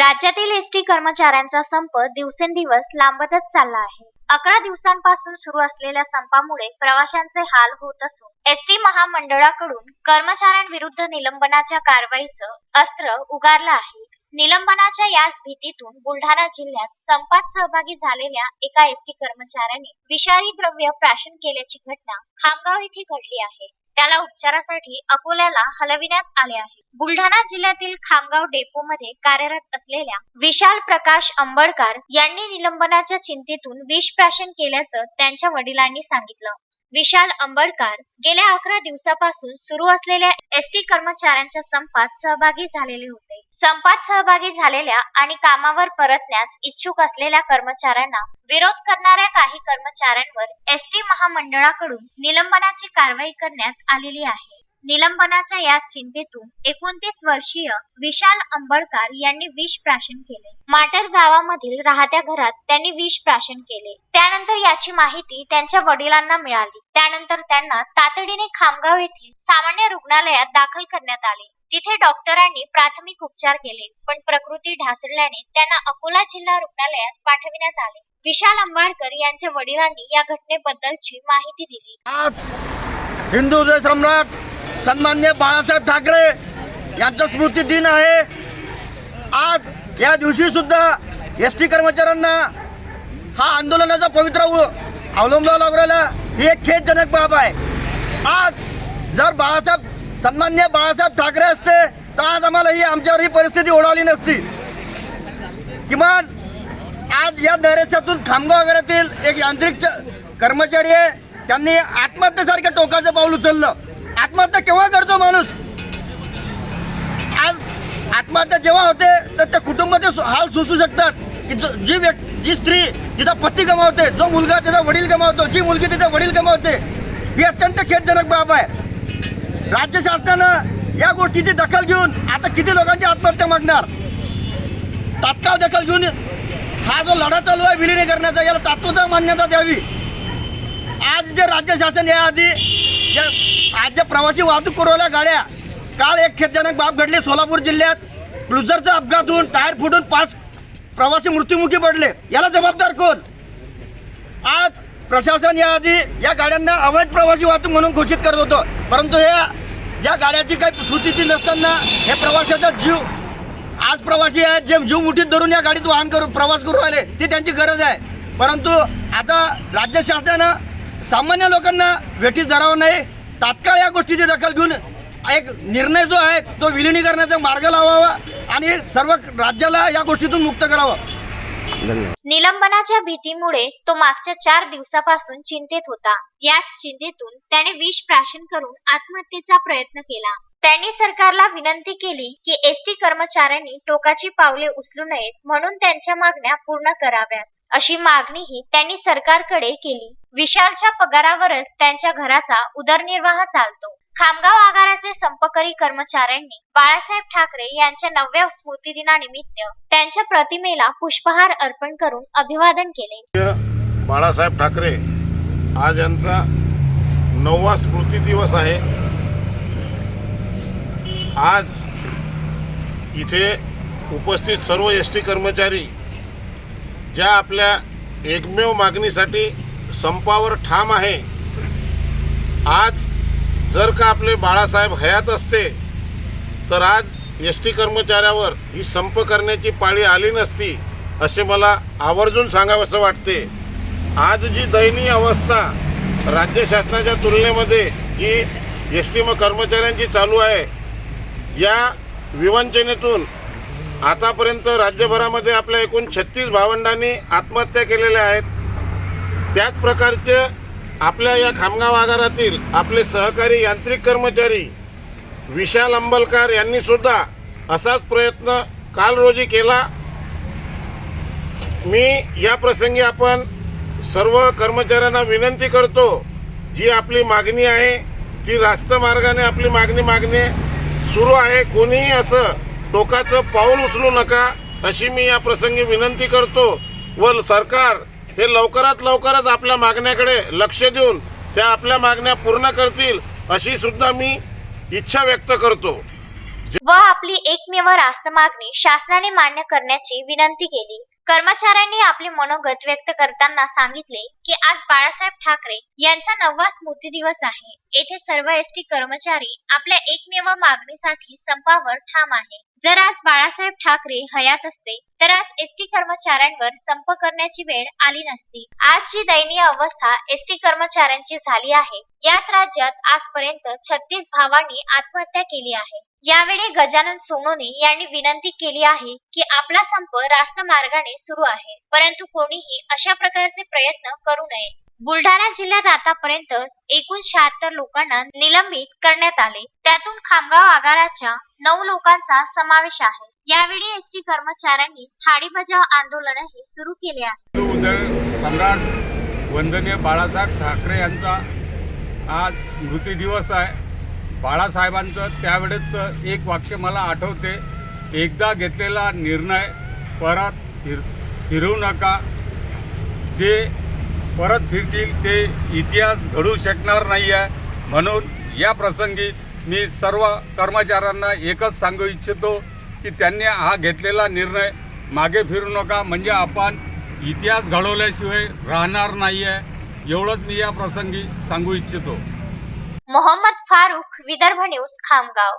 राज्यातील एसटी कर्मचाऱ्यांचा संप दिवसेंदिवस लांबतच चालला आहे. अकरा दिवसांपासून सुरू असलेल्या संपामुळे प्रवाशांचे हाल होत असून एसटी महामंडळाकडून कर्मचाऱ्यांविरुद्ध निलंबनाच्या कारवाईचं अस्त्र उगारलं आहे. निलंबनाच्या याच भीतीतून बुलढाणा जिल्ह्यात संपात सहभागी झालेल्या एका एसटी कर्मचाऱ्याने विषारी द्रव्य प्राशन केल्याची घटना खामगाव येथे घडली आहे. त्याला उपचारासाठी अकोल्याला हलविण्यात आले आहे. बुलढाणा जिल्ह्यातील खामगाव डेपो मध्ये कार्यरत असलेल्या विशाल प्रकाश अंबडकर यांनी निलंबनाच्या चिंतेतून विष प्राशन केल्याचं त्यांच्या वडिलांनी सांगितलं. विशाल अंबडकर गेल्या अकरा दिवसापासून सुरू असलेल्या एसटी कर्मचाऱ्यांच्या संपात सहभागी झालेले होते. संपात सहभागी झालेल्या आणि कामावर परतण्यास इच्छुक असलेल्या कर्मचाऱ्यांना विरोध करणाऱ्या काही कर्मचाऱ्यांवर एसटी महामंडळाकडून निलंबनाची कारवाई करण्यात आलेली आहे. निलंबनाच्या या चिंतेतून एकोणतीस वर्षीय विशाल अंबडकर यांनी विष प्राशन केले. माटर गावामधील राहत्या घरात त्यांनी विष प्राशन केले. त्यानंतर याची माहिती त्यांच्या वडिलांना मिळाली. त्यानंतर त्यांना तातडीने खामगाव येथील सामान्य रुग्णालयात दाखल करण्यात आले. तिथे डॉक्टरांनी प्राथमिक उपचार केले पण प्रकृती ढासळल्याने त्यांना अकोला जिल्हा रुग्णालयात पाठविण्यात आले. विशाल आंबेडकर यांच्या वडिलांनी या घटनेबद्दलची माहिती दिली. आज हिंदू सम्राट सन्मान्य बाळासाहेब ठाकरे यांचा स्मृती दिन आहे. आज या दिवशी सुद्धा एस टी कर्मचाऱ्यांना हा आंदोलनाचा पवित्र उ- अवलंबावा लागलेला ही एक खेदजनक बाब आहे. आज जर बाळासाहेब सन्मान्य बाळासाहेब ठाकरे असते तर आज आम्हाला ही आमच्यावर ही परिस्थिती ओढावली नसती. किमान आज या नैरेश्यातून खामगाव वगैरेतील एक यांत्रिक च- कर्मचारी आहे. त्यांनी आत्महत्येसारख्या टोकाचं पाऊल उचललं. आत्महत्या केव्हा करतो माणूस? आज आत्महत्या जेव्हा होते तर त्या कुटुंबाचे हाल सुचू शकतात. की जो- जी व्यक्ती जी स्त्री तिचा पती गमावते जो मुलगा तिचा वडील गमावतो जी मुलगी तिचा वडील गमावते ही अत्यंत खेदजनक बाब आहे. राज्य शासनानं या गोष्टीची दखल घेऊन आता किती लोकांची आत्महत्या मागणार? तात्काळ दखल घेऊन हा जो लढा चालू आहे विलिनीकरणाचा याला तात्पुरता मान्यता द्यावी. आज जे राज्य शासन याआधी जे आज जे प्रवासी वाहतूक पुरवल्या गाड्या काल एक खेदजनक बाब घडली सोलापूर जिल्ह्यात. क्लुझरचा अपघात होऊन टायर फुटून पाच प्रवासी मृत्युमुखी पडले. याला जबाबदार कोण? आज प्रशासन या आधी या गाड्यांना अवैध प्रवासी वाहतूक म्हणून घोषित करत होतं. परंतु हे ज्या गाड्याची काही सूचिती नसताना हे प्रवाशाचा जीव आज प्रवासी आहेत जे जीव मुठीत धरून या गाडीत वाहन करू प्रवास करू आले ती त्यांची गरज आहे. परंतु आता राज्य शासनानं सामान्य लोकांना वेठीस धरावं नाही. तात्काळ या गोष्टीची दखल घेऊन एक निर्णय जो आहे तो विलिनीकरणाचा मार्ग लावावा आणि सर्व राज्याला या गोष्टीतून मुक्त करावं. निलंबनाच्या भीतीमुळे तो मागच्या चार दिवसापासून चिंतेत होता. याच चिंतेतून त्याने विष प्राशन करून आत्महत्येचा प्रयत्न केला. त्यांनी सरकारला विनंती केली की एसटी कर्मचाऱ्यांनी टोकाची पावले उचलू नयेत म्हणून त्यांच्या मागण्या पूर्ण कराव्यात. अशी मागणीही त्यांनी सरकारकडे केली. विशालच्या पगारावरच त्यांच्या घराचा उदरनिर्वाह चालतो. खामगाव आगाराचे संपकरी कर्मचाऱ्यांनी बाळासाहेब ठाकरे यांच्या नवव्या स्मृतिदिनानिमित्त त्यांच्या प्रतिमेला पुष्पहार अर्पण करून अभिवादन केले. बाळासाहेब ठाकरे आज यांचा नववा स्मृती दिवस आहे. आज इथे उपस्थित सर्व एस टी कर्मचारी ज्या आपल्या एकमेव मागणीसाठी संपावर ठाम आहे आज जर का आपले बाळासाहेब हयात असते तर आज एस टी कर्मचाऱ्यावर ही संप करण्याची पाळी आली नसती असे मला आवर्जून सांगावंसं वाटते. आज जी दयनीय अवस्था राज्य शासनाच्या तुलनेमध्ये जी एस टी म कर्मचाऱ्यांची चालू आहे या विवंचनेतून आतापर्यंत राज्यभरामध्ये आपल्या एकूण छत्तीस भावंडांनी आत्महत्या केलेल्या आहेत. त्याच प्रकारचे आपल्या या खामगाव आगारातील आपले सहकारी यांत्रिक कर्मचारी विशाल अंबलकर यांनीसुद्धा असाच प्रयत्न काल रोजी केला. मी या प्रसंगी आपण सर्व कर्मचाऱ्यांना विनंती करतो जी आपली मागणी आहे ती रास्त मार्गाने आपली मागणी मागणे सुरू आहे. कोणीही असं टोकाचं पाऊल उचलू नका अशी मी या प्रसंगी विनंती करतो. व सरकार हे लवकरात लवकरच आपल्या मागण्याकडे लक्ष देऊन त्या आपल्या मागण्या पूर्ण करतील अशी सुद्धा मी इच्छा व्यक्त करतो. व आपली एकमेव रास्त मागणी शासनाने मान्य करण्याची विनंती केली. कर्मचाऱ्यांनी आपले मनोगत व्यक्त करताना सांगितले की आज बाळासाहेब ठाकरे यांचा नववा स्मृती दिवस आहे. येथे सर्व एस टी कर्मचारी आपल्या एकमेव मागणीसाठी संपावर ठाम आहे जर आज बाळासाहेब ठाकरे हयात असते तर आज एस टी कर्मचाऱ्यांवर संप करण्याची वेळ आली नसती. आज जी दयनीय अवस्था एस टी कर्मचाऱ्यांची झाली आहे याच राज्यात आजपर्यंत छत्तीस भावांनी आत्महत्या केली आहे. यावेळी गजानन सोनोने यांनी विनंती केली आहे की आपला संप रास्त मार्गाने सुरू आहे परंतु कोणीही अशा प्रकारचे प्रयत्न करू नये. बुलढाणा जिल्ह्यात आतापर्यंत एकूण शहात्तर लोकांना निलंबित करण्यात आले. त्यातून खामगाव आगाराच्या नऊ लोकांचा समावेश आहे. यावेळी एस टी कर्मचाऱ्यांनी थाळी बजाव आंदोलनही सुरू केले आहे. उदय सम्राट वंदनीय बाळासाहेब ठाकरे यांचा आज स्मृती दिवस आहे. बाळासाहेबांचं त्यावेळेच एक वाक्य मला आठवते. एकदा घेतलेला निर्णय परत फिर फिरवू नका. जे परत फिरतील ते इतिहास घडू शकणार नाही आहे म्हणून या प्रसंगी मी सर्व कर्मचाऱ्यांना एकच सांगू इच्छितो की त्यांनी हा घेतलेला निर्णय मागे फिरू नका. म्हणजे आपण इतिहास घडवल्याशिवाय राहणार नाही आहे एवढंच मी या प्रसंगी सांगू इच्छितो. मोहम्मद फारुख विदर्भ न्यूज खामगाव.